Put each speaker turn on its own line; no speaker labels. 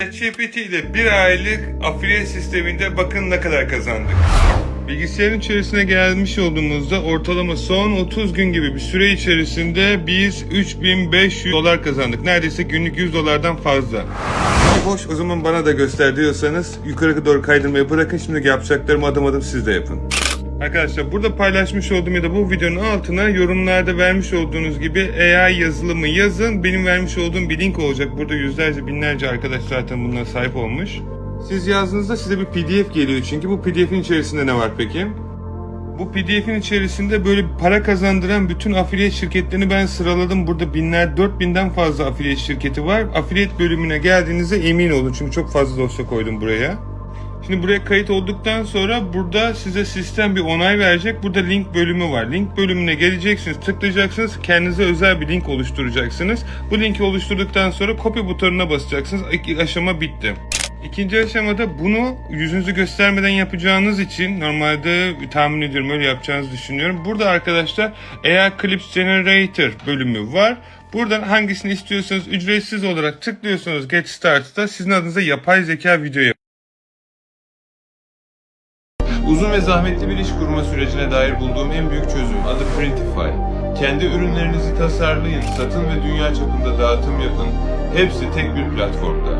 ChatGPT ile bir aylık afiliye sisteminde bakın ne kadar kazandık. Bilgisayarın içerisine gelmiş olduğumuzda ortalama son 30 gün gibi bir süre içerisinde biz 3500 dolar kazandık. Neredeyse günlük 100 dolardan fazla. Hoş o zaman bana da göster diyorsanız yukarı doğru kaydırmayı bırakın. Şimdi yapacaklarımı adım adım siz de yapın. Arkadaşlar burada paylaşmış olduğum ya da bu videonun altına yorumlarda vermiş olduğunuz gibi AI yazılımı yazın. Benim vermiş olduğum bir link olacak. Burada yüzlerce binlerce arkadaş zaten bunlara sahip olmuş. Siz yazdığınızda size bir pdf geliyor çünkü bu pdf'in içerisinde ne var peki? Bu pdf'in içerisinde böyle para kazandıran bütün afiliye şirketlerini ben sıraladım. Burada binler, 4000'den fazla afiliye şirketi var. Afiliyet bölümüne geldiğinizde emin olun çünkü çok fazla dosya koydum buraya. Şimdi buraya kayıt olduktan sonra burada size sistem bir onay verecek. Burada link bölümü var. Link bölümüne geleceksiniz, tıklayacaksınız. Kendinize özel bir link oluşturacaksınız. Bu linki oluşturduktan sonra copy butonuna basacaksınız. İlk aşama bitti. İkinci aşamada bunu yüzünüzü göstermeden yapacağınız için normalde tahmin ediyorum öyle yapacağınızı düşünüyorum. Burada arkadaşlar AI Clips Generator bölümü var. Buradan hangisini istiyorsanız ücretsiz olarak tıklıyorsunuz Get Start'ta sizin adınıza yapay zeka video
Uzun ve zahmetli bir iş kurma sürecine dair bulduğum en büyük çözüm adı Printify. Kendi ürünlerinizi tasarlayın, satın ve dünya çapında dağıtım yapın. Hepsi tek bir platformda.